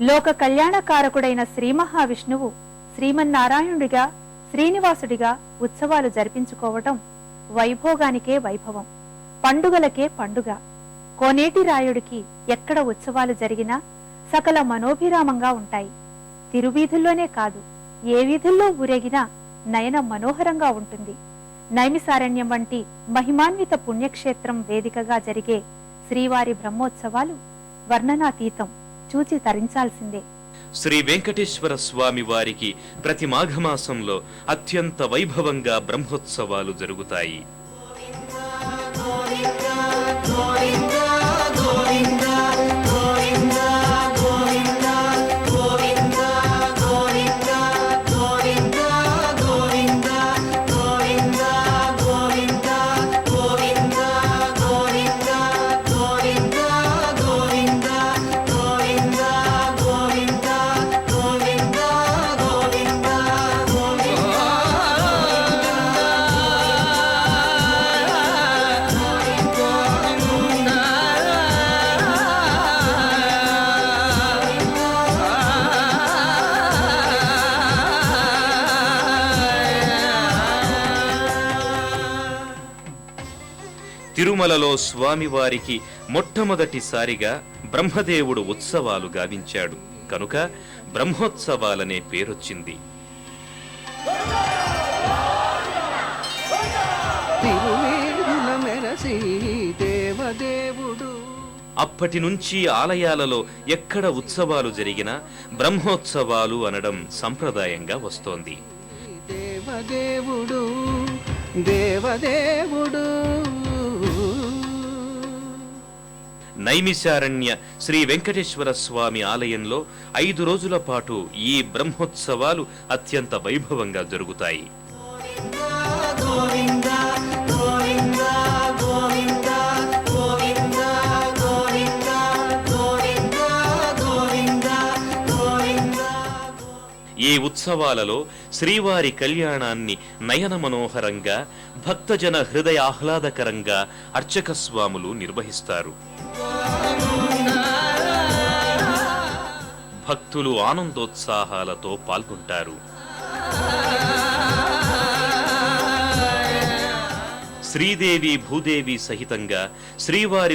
లోక కళ్యాణకారకుడైన శ్రీ మహావిష్ణువు శ్రీమన్నారాయణుడిగా శ్రీనివాసుడిగా ఉత్సవాలు జరిపించుకోవటం వైభోగానికే వైభవం పండుగలకే పండుగ. కోనేటి రాయుడికి ఎక్కడ ఉత్సవాలు జరిగినా సకల మనోభిరామంగా ఉంటాయి. తిరువీధుల్లోనే కాదు ఏ వీధుల్లో ఊరేగినా నయన మనోహరంగా ఉంటుంది. నైమిసారణ్యం వంటి మహిమాన్విత పుణ్యక్షేత్రం వేదికగా జరిగే శ్రీవారి బ్రహ్మోత్సవాలు వర్ణనాతీతం. చూచి తరించాల్సిందే. శ్రీ వెంకటేశ్వర స్వామి వారికి ప్రతి మాఘమాసంలో అత్యంత వైభవంగా బ్రహ్మోత్సవాలు జరుగుతాయి. తిరుమలలో స్వామివారికి మొట్టమొదటిసారిగా బ్రహ్మదేవుడు ఉత్సవాలు గావించాడు. కనుక బ్రహ్మోత్సవాలనే పేరొచ్చింది. దేవదేవుడు. అప్పటి నుంచి ఆలయాలలో ఎక్కడ ఉత్సవాలు జరిగినా బ్రహ్మోత్సవాలు అనడం సంప్రదాయంగా వస్తోంది. దేవదేవుడు దేవదేవుడు. నైమిశారణ్య శ్రీ వెంకటేశ్వర స్వామి ఆలయంలో ఐదు రోజుల పాటు ఈ బ్రహ్మోత్సవాలు అత్యంత వైభవంగా జరుగుతాయి. ఈ ఉత్సవాలలో శ్రీవారి కళ్యాణాన్ని నయన మనోహరంగా భక్తజన హృదయ ఆహ్లాదకరంగా అర్చక స్వాములు నిర్వహిస్తారు. భక్తులు ఆనందోత్సాహాలతో పాల్గొంటారు. శ్రీదేవి భూదేవి సహితంగా శ్రీవారి